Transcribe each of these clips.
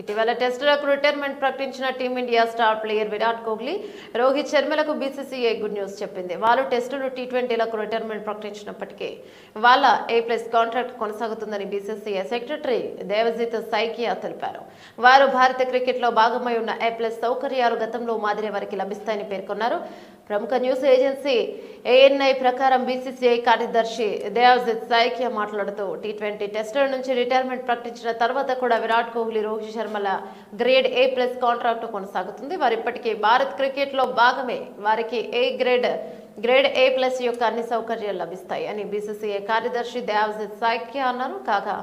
ఇటీవల టెస్టులకు రిటైర్మెంట్ ప్రకటించిన team India star player Virat Kohli Rohit శర్మలకు BCCI good news చెప్పింది. వాళ్ళు టెస్టులు టీ ట్వంటీలకు రిటైర్మెంట్ ప్రకటించినప్పటికీ వాళ్ళ ఏ ప్లస్ కాంట్రాక్ట్ కొనసాగుతుందని బీసీసీఐ సెక్రటరీ దేవజిత్ సైకియా తెలిపారు. వారు భారత క్రికెట్లో భాగమై ఉన్న ఏ ప్లస్ సౌకర్యాలు గతంలో మాదిరి వారికి లభిస్తాయని పేర్కొన్నారు. ప్రముఖ న్యూస్ ఏజెన్సీ ఏఎన్ఐ ప్రకారం బీసీసీఐ కార్యదర్శి దేవజిత్ సైకియా మాట్లాడుతూ టీ ట్వంటీ టెస్టుల నుంచి రిటైర్మెంట్ ప్రకటించిన తర్వాత కూడా విరాట్ కోహ్లీ రోహిత్ శర్మల గ్రేడ్ ఏ ప్లస్ కాంట్రాక్ట్ కొనసాగుతుంది. వారు ఇప్పటికీ భారత్ క్రికెట్లో భాగమే. వారికి A grade grade A plus యొక్క అన్ని సౌకర్యాలు లభిస్తాయి అని బీసీసీఐ కార్యదర్శి దేవజిత్ సాఖ్య అన్నారు. కాగా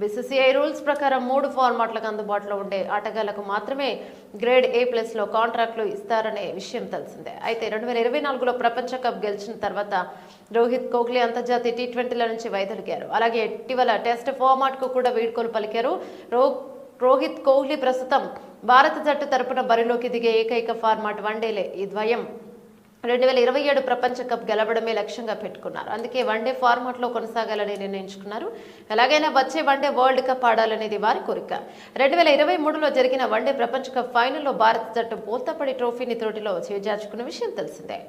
బీసీసీఐ రూల్స్ ప్రకారం మూడు ఫార్మాట్లకు అందుబాటులో ఉండే ఆటగాళ్ళకు మాత్రమే గ్రేడ్ ఏ ప్లస్లో కాంట్రాక్టులు ఇస్తారనే విషయం తెలిసిందే. అయితే రెండు వేల ఇరవై నాలుగులో ప్రపంచ కప్ గెలిచిన తర్వాత రోహిత్ కోహ్లీ అంతర్జాతీయ టీ ట్వంటీల నుంచి వైదొలిగారు. అలాగే ఇటీవల టెస్ట్ ఫార్మాట్కు కూడా వీడ్కోలు పలికారు. రో రోహిత్ కోహ్లీ ప్రస్తుతం భారత జట్టు తరపున బరిలోకి దిగే ఏకైక ఫార్మాట్ వన్డేలే ఈ ద్వయం. రెండు వేల ఇరవై ఏడు ప్రపంచ కప్ గెలవడమే లక్ష్యంగా పెట్టుకున్నారు. అందుకే వన్డే ఫార్మాట్లో కొనసాగాలని నిర్ణయించుకున్నారు. ఎలాగైనా వచ్చే వన్డే వరల్డ్ కప్ ఆడాలనేది వారి కోరిక. రెండు వేల ఇరవై మూడులో జరిగిన వన్డే ప్రపంచ కప్ ఫైనల్లో భారత జట్టు బోల్తాపడి ట్రోఫీని త్రోటిలో చేజార్చుకున్న విషయం తెలిసిందే.